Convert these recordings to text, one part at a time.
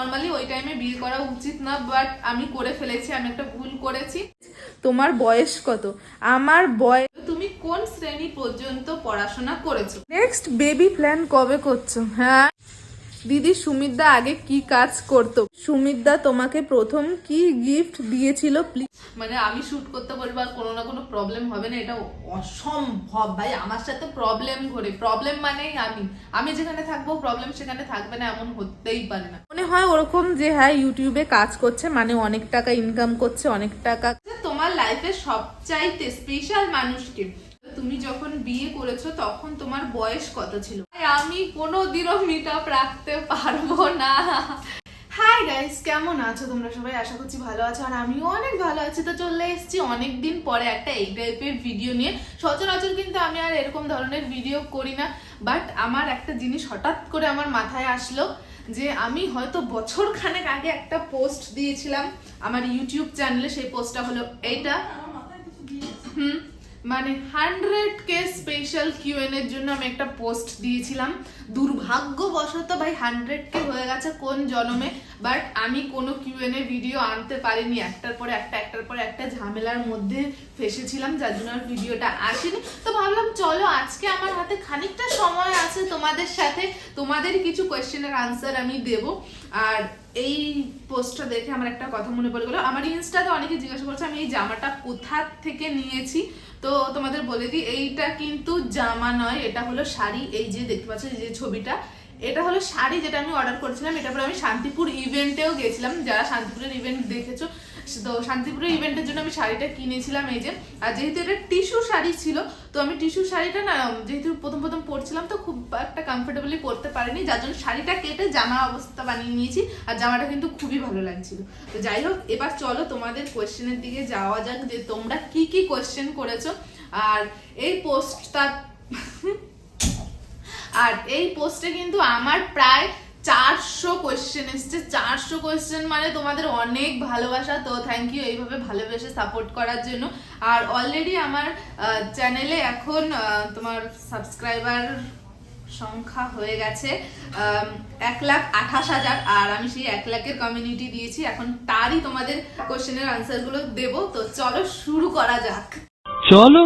Normally ওই টাইমে বিয়ে করা উচিত না বাট আমি করে ফেলেছি আমি একটা ভুল করেছি। তোমার বয়স কত? আমার বয়স তুমি কোন শ্রেণি পর্যন্ত পড়াশোনা করেছ? নেক্সট বেবি প্ল্যান কবে করছ? হ্যাঁ? দিদি সুমিতদা আগে কি কাজ করতো? সুমিতদা তোমাকে প্রথম কি গিফট দিয়েছিল? প্লিজ মানে আমি শুট করতে বলব আর কোনো না কোনো প্রবলেম হবে না এটা অসম্ভব ভাই। আমার সাথে প্রবলেম ঘরে। প্রবলেম মানেই আমি। আমি যেখানে থাকব প্রবলেম সেখানে থাকবে না এমন হতেই পারে না। মনে হয় ওরকম যে হ্যাঁ ইউটিউবে কাজ করছে মানে অনেক টাকা ইনকাম করছে অনেক টাকা তোমার লাইফে সবচাইতে স্পেশাল মানুষকে তুমি যখন বিয়ে করেছ তখন তোমার বয়স কত ছিল? ভাই, আমি কোনোদিনও মিট আপ রাখতে পারব না। হাই গাইস কেমন আছো? তোমরা সবাই আশা করছি ভালো আছো আর আমিও অনেক ভালো আছি। তো চলে এসেছি অনেক দিন পরে একটা এই টাইপের ভিডিও নিয়ে। সচরাচর কিন্তু আমি আর এরকম ধরনের ভিডিও করি না বাট আমার একটা জিনিস হঠাৎ করে আমার মাথায় আসলো যে আমি হয়তো বছর খানেক আগে একটা পোস্ট দিয়েছিলাম আমার ইউটিউব চ্যানেলে সেই পোস্টটা হলো এইটা হুম? মানে হান্ড্রেড কে স্পেশাল কিউএন এর জন্য আমি একটা পোস্ট দিয়েছিলাম। দুর্ভাগ্যবশত ভাই হান্ড্রেড কে হয়ে গেছে কোন জন্মে। বাট আমি কোনো কিউএন এ ভিডিও আনতে পারিনি, একটার পরে একটা, একটার পরে একটা ঝামেলার মধ্যে ফেসেছিলাম, যার জন্য আর ভিডিওটা আসেনি। তো ভাবলাম, চলো আজকে আমার হাতে খানিকটা সময় আছে তোমাদের সাথে তোমাদের কিছু কোয়েশ্চেনের আনসার আমি দেব। আর এই পোস্টটা দেখে আমার একটা কথা মনে পড়ে গেলো। আমার ইনস্টাতে অনেকে জিজ্ঞাসা করছে, আমি এই জামাটা কোথা থেকে নিয়েছি? তো তোমাদের বলে দিই, এইটা কিন্তু জামা নয়, এটা হলো শাড়ি। এই যে দেখতে পাচ্ছ, এই যে ছবিটা এটা হলো শাড়ি যেটা আমি অর্ডার করেছিলাম। এটা পরে আমি শান্তিপুর ইভেন্টেও গেছিলাম। যারা শান্তিপুরের ইভেন্ট দেখেছ, তো শান্তিপুরের ইভেন্টের জন্য আমি শাড়িটা কিনেছিলাম এই যে। আর যেহেতু এটা টিস্যু শাড়ি ছিল, তো আমি টিস্যু শাড়িটা না যেহেতু প্রথম প্রথম পরছিলাম, তো খুব একটা কমফোর্টেবলি পরতে পারিনি। যার জন্য শাড়িটা কেটে জামা অবস্থা বানিয়ে নিয়েছি, আর জামাটা কিন্তু খুবই ভালো লাগছিল। তো যাই হোক, এবার চলো তোমাদের কোয়েশ্চেনের দিকে যাওয়া যাক যে তোমরা কি কি কোয়েশ্চেন করেছ। আর এই পোস্টটা আর এই পোস্টে কিন্তু আমার প্রায় চারশো কোয়েশ্চেন এসছে। চারশো কোয়েশ্চেন মানে তোমাদের অনেক ভালোবাসা, তো থ্যাংক ইউ এইভাবে ভালোবেসে সাপোর্ট করার জন্য। আর অলরেডি আমার চ্যানেলে এখন তোমার সাবস্ক্রাইবার সংখ্যা হয়ে গেছে এক লাখ আঠাশ হাজার। আর আমি সেই এক লাখের কমিউনিটি দিয়েছি। এখন তারই তোমাদের কোশ্চেনের আনসারগুলো দেবো। তো চলো শুরু করা যাক। চলো।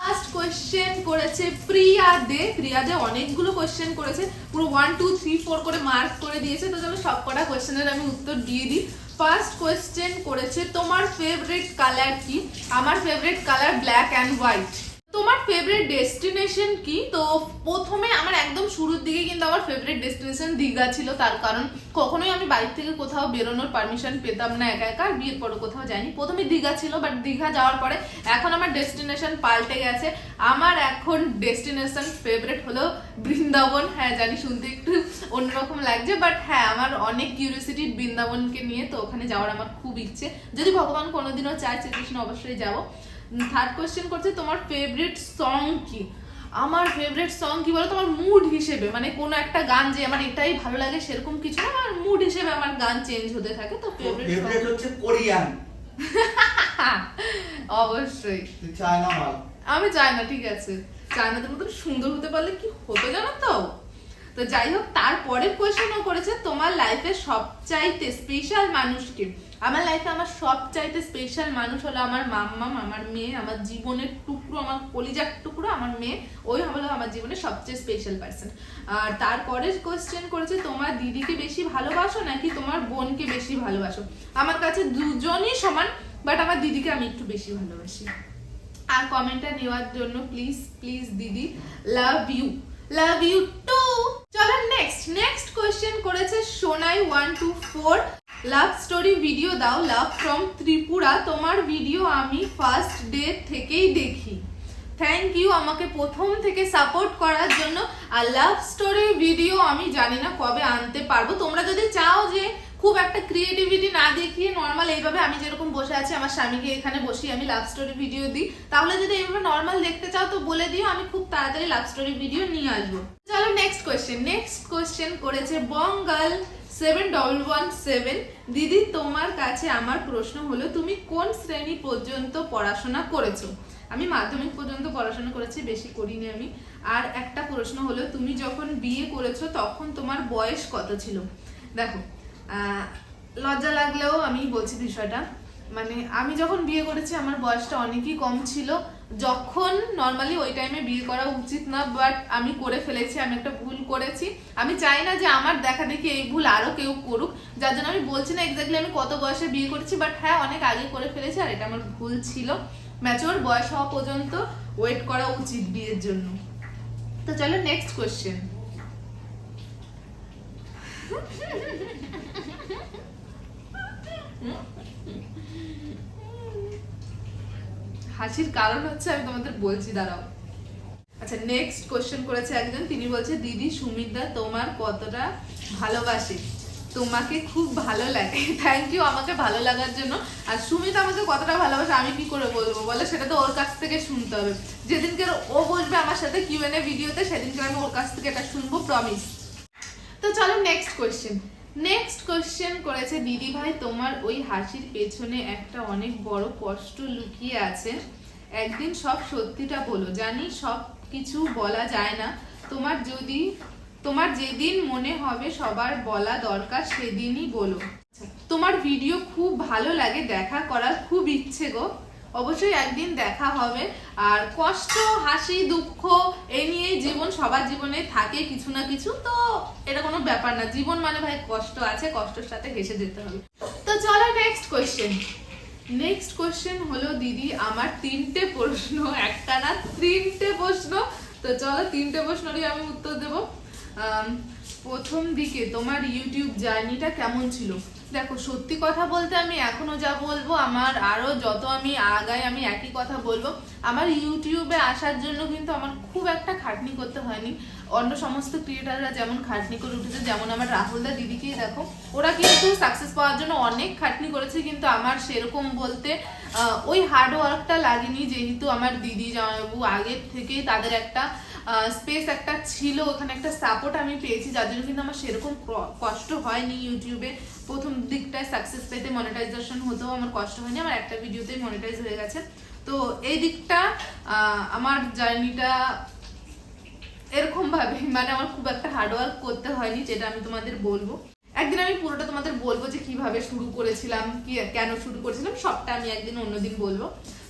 ফার্স্ট কোয়েশ্চেন করেছে প্রিয়া দে। প্রিয়া দে অনেকগুলো কোয়েশ্চেন করেছে। পুরো ওয়ান টু থ্রি ফোর করে মার্ক করে দিয়েছে। তো চলো সব কটা কোয়েশ্চেনের আমি উত্তর দিয়ে দিই। ফার্স্ট কোয়েশ্চেন করেছে, তোমার ফেভারিট কালার কি? আমার favourite colour black and white তোমার ফেভারিট ডেস্টিনেশন কি? তো প্রথমে আমার একদম শুরুর দিকে কিন্তু আমার ফেভারিট ডেস্টিনেশন দীঘা ছিল, তার কারণ কখনোই আমি বাড়ি থেকে কোথাও বেরোনোর পারমিশন পেতাম না একা একা বিয়ের পরে কোথাও যাইনি। প্রথমে দীঘা ছিল বাট দীঘা যাওয়ার পরে এখন আমার ডেস্টিনেশন পাল্টে গেছে। আমার এখন ডেস্টিনেশন ফেভারিট হলো বৃন্দাবন। হ্যাঁ জানি শুনতে একটু অন্যরকম লাগছে বাট হ্যাঁ আমার অনেক কিউরিয়াসিটি বৃন্দাবনকে নিয়ে, তো ওখানে যাওয়ার আমার খুব ইচ্ছে। যদি ভগবান কোনোদিনও চায়, শ্রীকৃষ্ণ অবশ্যই যাব। থার্ড কোয়েশ্চেন করছে তোমার ফেভারিট সং কি? আমার ফেভারিট সং কি বলো তোমার মুড হিসেবে মানে কোনো একটা গান যে আমার এটাই ভালো লাগে সেরকম কিছু না আমার মুড হিসেবে আমার গান চেঞ্জ হতে থাকে তো ফেভারিট ফেভারিট হচ্ছে কোরিয়ান। অবশ্যই। চায়না মাল আমি চাই না ঠিক আছে। চায়নাদের মতন সুন্দর হতে পারলে কি হতো জানো তো? তো যাই হোক তারপরের কোয়েশ্চেনও করেছে তোমার লাইফে সবচাইতে স্পেশাল মানুষকে আমার লাইফে আমার সবচাইতে স্পেশাল মানুষ হলো আমার মাম্মাম, আমার মেয়ে, আমার জীবনের টুকরো, আমার কলিজার টুকরো, আমার মেয়ে। ওই হলো আমার জীবনের সবচেয়ে স্পেশাল পার্সন আর তারপরে কোয়েশ্চেন করেছে, তোমার দিদিকে বেশি ভালোবাসো নাকি তোমার বোনকে বেশি ভালোবাসো? আমার কাছে দুজনই সমান বাট আমার দিদিকে আমি একটু বেশি ভালোবাসি। আর কমেন্টটা নেওয়ার জন্য প্লিজ প্লিজ দিদি love you love you too চলো নেক্সট নেক্সট কোয়েশ্চেন করেছে Sonai one two four love story video দাও লাভ ফ্রম ত্রিপুরা। তোমার ভিডিও আমি ফার্স্ট ডে থেকেই দেখি। থ্যাংক ইউ আমাকে প্রথম থেকে সাপোর্ট করার জন্য। আর লাভ স্টোরি ভিডিও আমি জানি না কবে আনতে পারব। তোমরা যদি চাও যে খুব একটা ক্রিয়েটিভিটি না দেখিয়ে নর্মাল এইভাবে আমি যেরকম বসে আছি, আমার স্বামীকে এখানে বসি আমি লাভ স্টোরি ভিডিও দিই, তাহলে যদি এইভাবে নর্মাল দেখতে চাও তো বলে দিও, আমি খুব তাড়াতাড়ি লাভ স্টোরি ভিডিও নিয়ে আসব। চলো নেক্সট কোয়েশ্চেন নেক্সট কোয়েশ্চেন করেছে বঙ্গাল। সেভেন ডবল ওয়ান সেভেন দিদি, তোমার কাছে আমার প্রশ্ন হলো, তুমি কোন শ্রেণি পর্যন্ত পড়াশোনা করেছ? আমি মাধ্যমিক পর্যন্ত পড়াশোনা করেছি, বেশি করিনি আমি। আর একটা প্রশ্ন হলো, তুমি যখন বিয়ে করেছ, তখন তোমার বয়স কত ছিল? দেখো লজ্জা লাগলেও আমি বলছি বিষয়টা। মানে আমি যখন বিয়ে করেছি, আমার বয়সটা অনেকই কম ছিল। যখন নর্মালি ওই টাইমে বিয়ে করা উচিত না বাট আমি করে ফেলেছি, আমি একটা ভুল করেছি। আমি চাই না যে আমার দেখা দেখি এই ভুল আরও কেউ করুক, যার জন্য আমি বলছি না এক্স্যাক্টলি আমি কত বয়সে বিয়ে করেছি বাট হ্যাঁ অনেক আগে করে ফেলেছি আর এটা আমার ভুল ছিল। ম্যাচুর বয়স হওয়া পর্যন্ত ওয়েট করা উচিত বিয়ের জন্য। তো চলো নেক্সট কোয়েশ্চেন হাসির কারণ হচ্ছে আমি তোমাদের বলছি, দাঁড়াও। আচ্ছা নেক্সট কোশ্চেন করেছে একজন, তিনি বলছে, দিদি সুমিতদা তোমার কতটা ভালোবাসে? তোমাকে খুব ভালো লাগে। থ্যাংক ইউ আমাকে ভালো লাগার জন্য। আর সুমিত আমাকে কতটা ভালোবাসে, আমি কি করে বলব? বলে সেটা তো ওর কাছ থেকে শুনতে হবে। যেদিনকে ও বসবে আমার সাথে কিউ কিউএনএ ভিডিওতে সেদিনকে আমি ওর কাছ থেকে এটা শুনব প্রমিস তো চলো নেক্সট কোয়েশ্চেন নেক্সট কোয়েশ্চেন করেছে, দিদি ভাই, তোমার ওই হাসির পেছনে একটা অনেক বড় কষ্ট লুকিয়ে আছে। একদিন সব সত্যিটা বলো। জানি সব কিছু বলা যায় না। তোমার যদি, তোমার যেদিন মনে হবে সবার বলা দরকার, সেদিনই বলো। তোমার ভিডিও খুব ভালো লাগে, দেখা করার খুব ইচ্ছে গো। অবশ্যই একদিন দেখা হবে। আর কষ্ট, হাসি, দুঃখ এই নিয়েই জীবন সবার জীবনে থাকে কিছু না কিছু। তো এটা কোনো ব্যাপার না। জীবন মানে ভাই কষ্ট আছে, কষ্টের সাথে হেসে যেতে হবে। তো চলো নেক্সট কোয়েশ্চেন নেক্সট কোয়েশ্চেন হলো, দিদি, আমার তিনটে প্রশ্ন, একটা না তিনটে প্রশ্ন। তো চলো তিনটে প্রশ্নেরই আমি উত্তর দেবো। প্রথম দিকে তোমার ইউটিউব জার্নিটা কেমন ছিল? দেখো, সত্যি কথা বলতে আমি এখনও যা বলব, আমার আরও যত আমি আগাই আমি একই কথা বলব। আমার ইউটিউবে আসার জন্য কিন্তু আমার খুব একটা খাটনি করতে হয়নি। অন্য সমস্ত ক্রিয়েটাররা যেমন খাটনি করে উঠেছে, যেমন আমার রাহুলদা দিদিকেই দেখো, ওরা কিন্তু সাকসেস পাওয়ার জন্য অনেক খাটনি করেছে, কিন্তু আমার সেরকম বলতে ওই হার্ড ওয়ার্কটা লাগেনি, যেহেতু আমার দিদি জামাইবাবু আগের থেকেই তাদের একটা স্পেস একটা ছিল, ওখানে একটা সাপোর্ট আমি পেয়েছি, যার জন্য কিন্তু আমার সেরকম কষ্ট হয়নি ইউটিউবে প্রথম দিকটায় সাকসেস পেতে মনিটাইজেশন হতেও আমার কষ্ট হয়নি, আমার একটা ভিডিওতেই মনিটাইজ হয়ে গেছে। তো এই দিকটা আমার জার্নিটা এরকম ভাবে মানে আমার খুব একটা হার্ডওয়ার্ক করতে হয়নি, যেটা আমি তোমাদের বলব। একদিন আমি পুরোটা তোমাদের বলব যে কীভাবে শুরু করেছিলাম, কি, কেন শুরু করেছিলাম, সবটা আমি একদিন অন্যদিন বলব।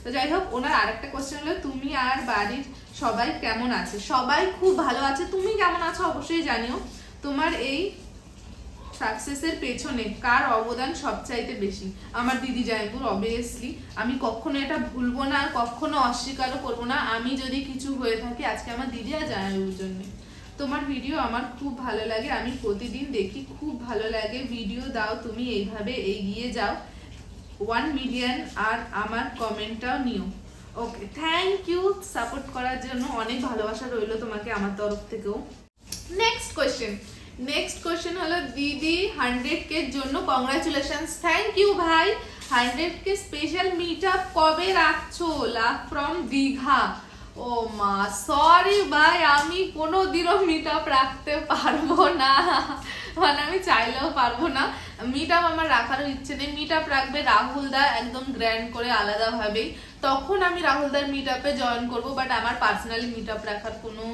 তো যাই হোক, ওনার আরেকটা কোশ্চেন হলো, তুমি আর বাড়ির সবাই কেমন আছে? সবাই খুব ভালো আছে। তুমি কেমন আছো অবশ্যই জানিও। তোমার এই সাকসেসের পেছনে কার অবদান সবচাইতে বেশি? আমার দিদি জায়পুর অবভিয়াসলি আমি কখনো এটা ভুলবো না, আর কখনো অস্বীকারও করব না। আমি যদি কিছু হয়ে থাকি, আজকে আমার দিদি আর জায়পুর জন্য। তোমার ভিডিও আমার খুব ভালো লাগে। আমি প্রতিদিন দেখি, খুব ভালো লাগে। ভিডিও দাও, তুমি এইভাবে এগিয়ে যাও। ওয়ান মিলিয়ন আর আমার কমেন্টটাও নিও। ওকে থ্যাংক ইউ সাপোর্ট করার জন্য অনেক ভালোবাসা রইল তোমাকে আমার তরফ থেকেও। নেক্সট কোয়েশ্চেন নেক্সট কোয়েশ্চেন হলো, দিদি হান্ড্রেড কে জন্য কংগ্রাচুলেশন থ্যাংক ইউ ভাই। Hundred K special meet up কবে রাখছো? Love from Digha. ও মা সরি ভাই, আমি কোনো দিনও মিট আপ রাখতে পারব না। মানে আমি চাইলেও পারব না। মিট আপ আমার রাখারও ইচ্ছে নেই। মিট আপ রাখবে রাহুল দা একদম গ্র্যান্ড করে আলাদাভাবেই তখন আমি রাহুল দার মিট আপে জয়েন করব বাট আমার পার্সোনালি মিট আপ রাখার কোনো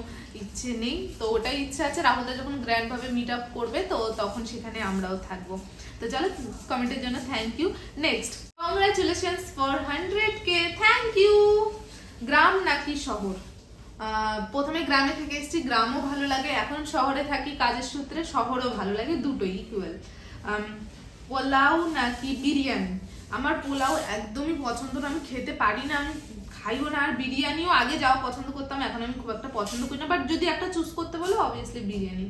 ইচ্ছে নেই। তো ওটাই ইচ্ছা আছে। রাহুল দা যখন গ্র্যান্ড ভাবে মিট আপ করবে, তো তখন সেখানে আমরাও থাকব। তো চলো কমেন্টের জন্য thank you next congratulation for hundred K thank you গ্রাম নাকি শহর? প্রথমে গ্রামে থেকে এসেছি, গ্রামও ভালো লাগে। এখন শহরে থাকি, কাজের সূত্রে শহরও ভালো লাগে, দুটোই ইকুয়াল পোলাও নাকি বিরিয়ানি? আমার পোলাও একদমই পছন্দ না, আমি খেতে পারি না, আমি খাইও না, আর বিরিয়ানিও আগে যাওয়া পছন্দ করতাম, এখন আমি খুব একটা পছন্দ করি না। বাট যদি একটা চুজ করতে বলো অবভিয়াসলি বিরিয়ানি।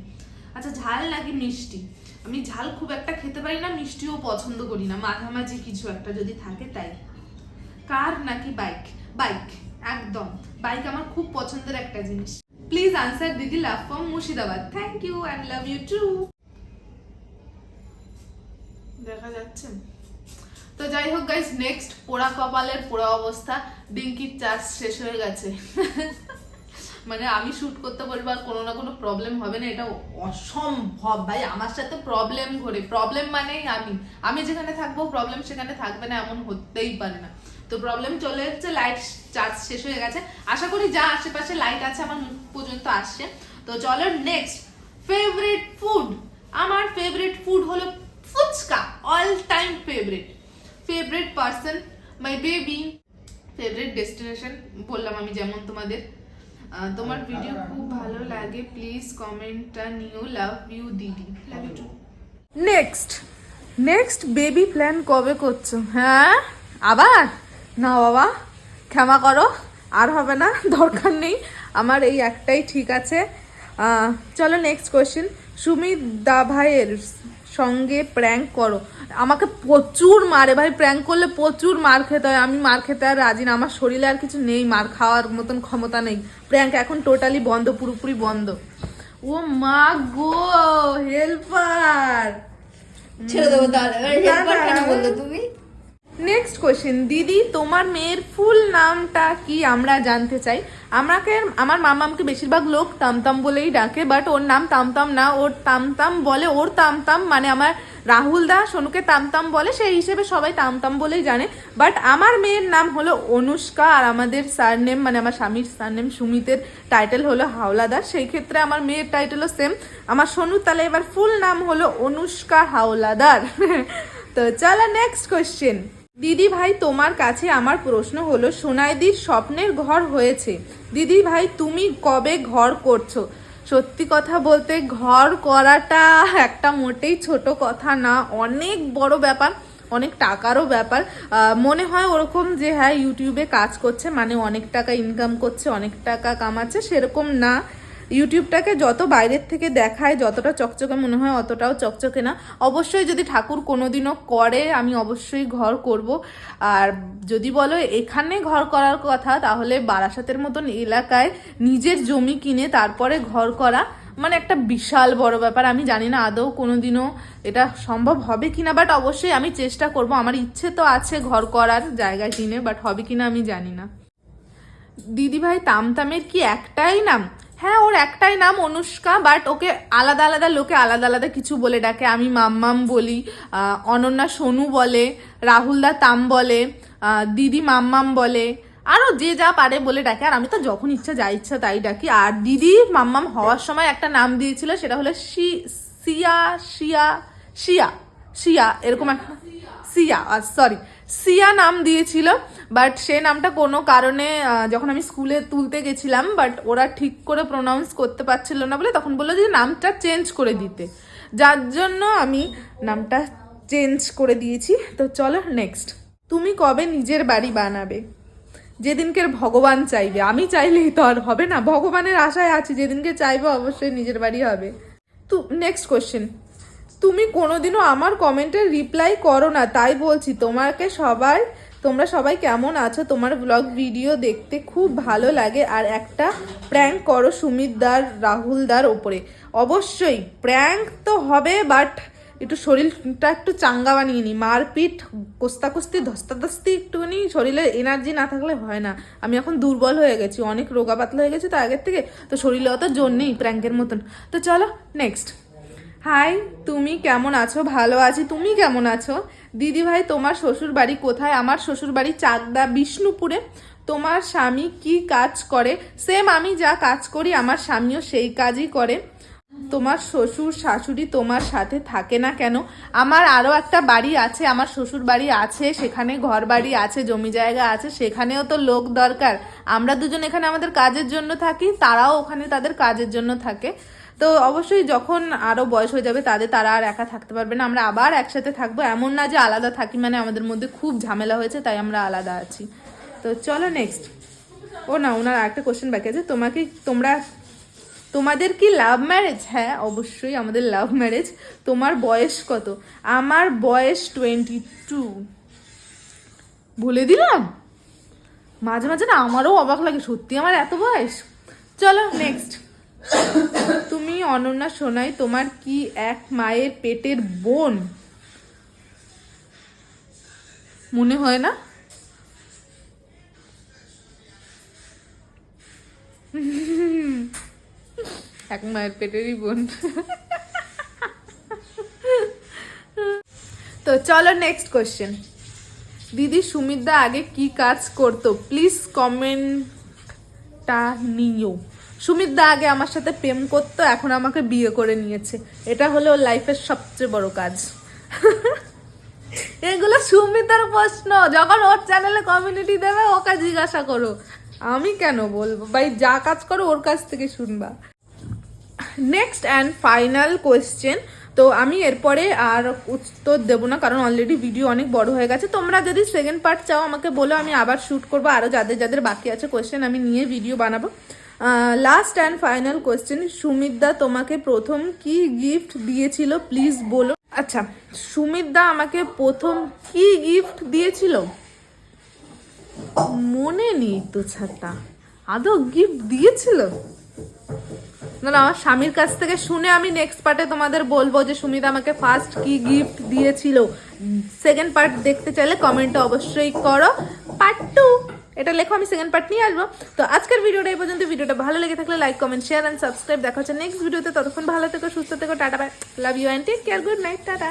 আচ্ছা ঝাল নাকি মিষ্টি? আমি ঝাল খুব একটা খেতে পারি না, মিষ্টিও পছন্দ করি না, মাঝামাঝি কিছু একটা যদি থাকে তাই। কার নাকি বাইক বাইক একদম। বাইক আমার খুব পছন্দের একটা জিনিস। প্লিজ আনসার দিদি love from Murshidabad. Thank you and love you too দেখা যাচ্ছে। তো যাই হোক গাইস নেক্সট পোড়া কপালের পোড়া অবস্থা। ডিঙ্কির চার্জ শেষ হয়ে গেছে। মানে আমি শুট করতে বলব আর কোনো না কোনো প্রবলেম হবে না। এটা অসম্ভব। ভাই আমার সাথে প্রবলেম ঘটে প্রবলেম মানেই আমি। আমি যেখানে থাকব প্রবলেম সেখানে থাকবে না এমন হতেই পারে না। তো প্রবলেম চলে যাচ্ছে লাইট চার্জ শেষ হয়ে গেছে। আশা করি যা আশেপাশে লাইট আছে আমার মুখ পর্যন্ত আসছে। তো চলো নেক্সট ফেভারিট ফুড আমার ফেভারিট ফুড হলো fuchka all time favourite favourite person my baby favourite destination বললাম আমি যেমন তোমাদের। তোমার ভিডিও খুব ভালো লাগে প্লিজ কমেন্টটা নিও লাভ ইউ দিদি। Love you too next next baby plan কবে করছ? হ্যাঁ? আবার? না বাবা ক্ষমা করো আর হবে না দরকার নেই। আমার এই একটাই ঠিক আছে। চলো নেক্সট কোয়েশ্চেন সুমিত দা ভাইয়ের সঙ্গে প্র্যাঙ্ক করো। আমাকে প্রচুর মারে ভাই প্র্যাঙ্ক করলে প্রচুর মার খেতে হয়। আমি মার খেতে আর রাজি না। আমার শরীরে আর কিছু নেই মার খাওয়ার মতন ক্ষমতা নেই। প্র্যাঙ্ক এখন টোটালি বন্ধ পুরোপুরি বন্ধ। ও মা গো হেল্পার ছেড়ে দেবো তাহলে কেন বললে তুমি? নেক্সট কোয়েশ্চেন দিদি, তোমার মেয়ের ফুল নামটা কি আমরা জানতে চাই? আমাকে, আমার মামামকে বেশিরভাগ লোক তামতাম বলেই ডাকে বাট ওর নাম তামতাম না। ওর তামতাম বলে, ওর তামতাম মানে আমার রাহুল দা, সোনুকে তামতাম বলে, সেই হিসেবে সবাই তামতাম বলেই জানে। বাট আমার মেয়ের নাম হলো অনুষ্কা আর আমাদের সারনেম মানে আমার স্বামীর সারনেম সুমিতের টাইটেল হলো হাওলাদার সেই ক্ষেত্রে আমার মেয়ের টাইটেলও সেম আমার সোনু, তাহলে এবার ফুল নাম হলো অনুষ্কা হাওলাদার। তো চলো নেক্সট কোয়েশ্চেন দিদি ভাই, তোমার কাছে আমার প্রশ্ন হলো, সোনাইদির স্বপ্নের ঘর হয়েছে। দিদি ভাই, তুমি কবে ঘর করছ? সত্যি কথা বলতে, ঘর করাটা একটা মোটেই ছোট কথা না। অনেক বড় ব্যাপার, অনেক টাকারও ব্যাপার। মনে হয় ওরকম যে হ্যাঁ ইউটিউবে কাজ করছে মানে অনেক টাকা ইনকাম করছে, অনেক টাকা কামাচ্ছে, সেরকম না। ইউটিউবটাকে যত বাইরের থেকে দেখায়, যতটা চকচকে মনে হয় অতটাও চকচকে না। অবশ্যই যদি ঠাকুর কোনোদিনও করে, আমি অবশ্যই ঘর করব। আর যদি বলো এখানে ঘর করার কথা, তাহলে বারাসাতের মতন এলাকায় নিজের জমি কিনে তারপরে ঘর করা মানে একটা বিশাল বড় ব্যাপার। আমি জানি না আদৌ কোনোদিনও এটা সম্ভব হবে কিনা বাট অবশ্যই আমি চেষ্টা করব। আমার ইচ্ছে তো আছে ঘর করার জায়গা কিনে বাট হবে কিনা আমি জানি না। দিদিভাই, তামতামের কি একটাই নাম? হ্যাঁ ওর একটাই নাম অনুষ্কা বাট ওকে আলাদা আলাদা লোকে আলাদা আলাদা কিছু বলে ডাকে। আমি মাম্মাম বলি অনন্যা সোনু বলে রাহুলদা তাম বলে দিদি মাম্মাম বলে আরও যে যা পারে বলে ডাকে। আর আমি তো যখন ইচ্ছা, যা ইচ্ছা তাই ডাকি। আর দিদি মাম্মাম হওয়ার সময় একটা নাম দিয়েছিল, সেটা হলো শি- সিয়া, শিয়া শিয়া শিয়া, এরকম একটা সিয়া সরি সিয়া নাম দিয়েছিল বাট সে নামটা কোনো কারণে যখন আমি স্কুলে তুলতে গেছিলাম বাট ওরা ঠিক করে প্রোনাউন্স করতে পারছিল না বলে তখন বলল যে নামটা চেঞ্জ করে দিতে। যার জন্য আমি নামটা চেঞ্জ করে দিয়েছি। তো চলো নেক্সট তুমি কবে নিজের বাড়ি বানাবে? যেদিনকে ভগবান চাইবে। আমি চাইলেই তো আর হবে না। ভগবানের আশায় আছি, যেদিনকে চাইবে অবশ্যই নিজের বাড়ি হবে। তো নেক্সট কোশ্চেন তুমি কোনোদিনও আমার কমেন্টের রিপ্লাই করো না তাই বলছি তোমাকে সবাই, তোমরা সবাই কেমন আছো? তোমার ব্লগ ভিডিও দেখতে খুব ভালো লাগে। আর একটা প্র্যাঙ্ক করো সুমিত দার, রাহুল দার ওপরে। অবশ্যই প্র্যাঙ্ক তো হবে বাট একটু শরীরটা একটু চাঙ্গা বানিয়ে নিই। মারপিট, কোস্তাকুস্তি, ধস্তাধস্তি একটুখানি শরীরে এনার্জি না থাকলে হয় না। আমি এখন দুর্বল হয়ে গেছি, অনেক রোগা পাতলা হয়ে গেছি তো আগের থেকে। তো শরীরে অত জোর নেই প্র্যাঙ্কের মতন। তো চলো নেক্সট হাই, তুমি কেমন আছো? ভালো আছি। তুমি কেমন আছো? দিদি ভাই, তোমার শ্বশুর বাড়ি কোথায়? আমার শ্বশুর বাড়ি চাকদা বিষ্ণুপুরে। তোমার স্বামী কি কাজ করে? সেম আমি যা কাজ করি, আমার স্বামীও সেই কাজই করে। তোমার শ্বশুর, শাশুড়ি তোমার সাথে থাকে না কেন? আমার আরও একটা বাড়ি আছে, আমার শ্বশুর বাড়ি আছে, সেখানে ঘর বাড়ি আছে, জমি জায়গা আছে, সেখানেও তো লোক দরকার। আমরা দুজন এখানে আমাদের কাজের জন্য থাকি, তারাও ওখানে তাদের কাজের জন্য থাকে। তো অবশ্যই যখন আরও বয়স হয়ে যাবে তাদের তারা আর একা থাকতে পারবে না। আমরা আবার একসাথে থাকব। এমন না যে আলাদা থাকি মানে আমাদের মধ্যে খুব ঝামেলা হয়েছে, তাই আমরা আলাদা আছি। তো চলো নেক্সট ও না, ওনার একটা কোশ্চেন বাকি আছে। তোমাকে, তোমরা, তোমাদের কি লাভ ম্যারেজ হ্যাঁ অবশ্যই আমাদের লাভ ম্যারেজ তোমার বয়স কত? আমার বয়স টোয়েন্টি টু বলে দিলাম? মাঝে মাঝে না আমারও অবাক লাগে, সত্যি আমার এত বয়স? চলো নেক্সট তুমি অনন্যা সোনাই, তোমার কি এক মায়ের পেটের বোন? মনে হয় না? এক মায়ের পেটেরই বোন। তো চলো নেক্সট কোয়েশ্চেন দিদি সুমিতদা আগে কি কাজ করতো? প্লিজ কমেন্টটা নিও। সুমিতদা আগে আমার সাথে প্রেম করতো, এখন আমাকে বিয়ে করে নিয়েছে। এটা হলো লাইফের সবচেয়ে বড় কাজ। এগুলো সুমিতার প্রশ্ন। যখন ওর চ্যানেলে কমিউনিটি দেবে, ওকে জিজ্ঞাসা করো। আমি কেন বলব? ভাই, যা কাজ করো, ওর কাছ থেকে শুনবা। নেক্সট অ্যান্ড ফাইনাল কোয়েশ্চেন তো আমি এরপরে আর উত্তর দেবো না, কারণ অলরেডি ভিডিও অনেক বড় হয়ে গেছে। তোমরা যদি সেকেন্ড পার্ট চাও, আমাকে বলো, আমি আবার শ্যুট করব। আরও যাদের যাদের বাকি আছে কোয়েশ্চেন আমি নিয়ে ভিডিও বানাবো। লাস্ট অ্যান্ড ফাইনাল কোয়েশ্চেন সুমিতদা তোমাকে প্রথম কি গিফট দিয়েছিল? প্লিজ বলো। আচ্ছা সুমিতদা আমাকে প্রথম কি গিফট দিয়েছিল? মনে নেই তো ছাতা। আদৌ গিফট দিয়েছিল? না আমার স্বামীর কাছ থেকে শুনে আমি নেক্সট পার্টে তোমাদের বলব যে সুমিত আমাকে ফার্স্ট কি গিফট দিয়েছিল। সেকেন্ড পার্ট দেখতে চাইলে কমেন্টে অবশ্যই করো। পার্ট টু এটা লেখো, আমি সেকেন্ড পার্ট নিয়ে আসব। তো আজকের ভিডিওটা এই পর্যন্ত। ভিডিওটা ভালো লেগে থাকলে like comment share and subscribe দেখা হচ্ছে নেক্সট ভিডিওতে। ততক্ষণ ভালো থেকো, সুস্থ থেকো, tata bye love you and take care good night tata.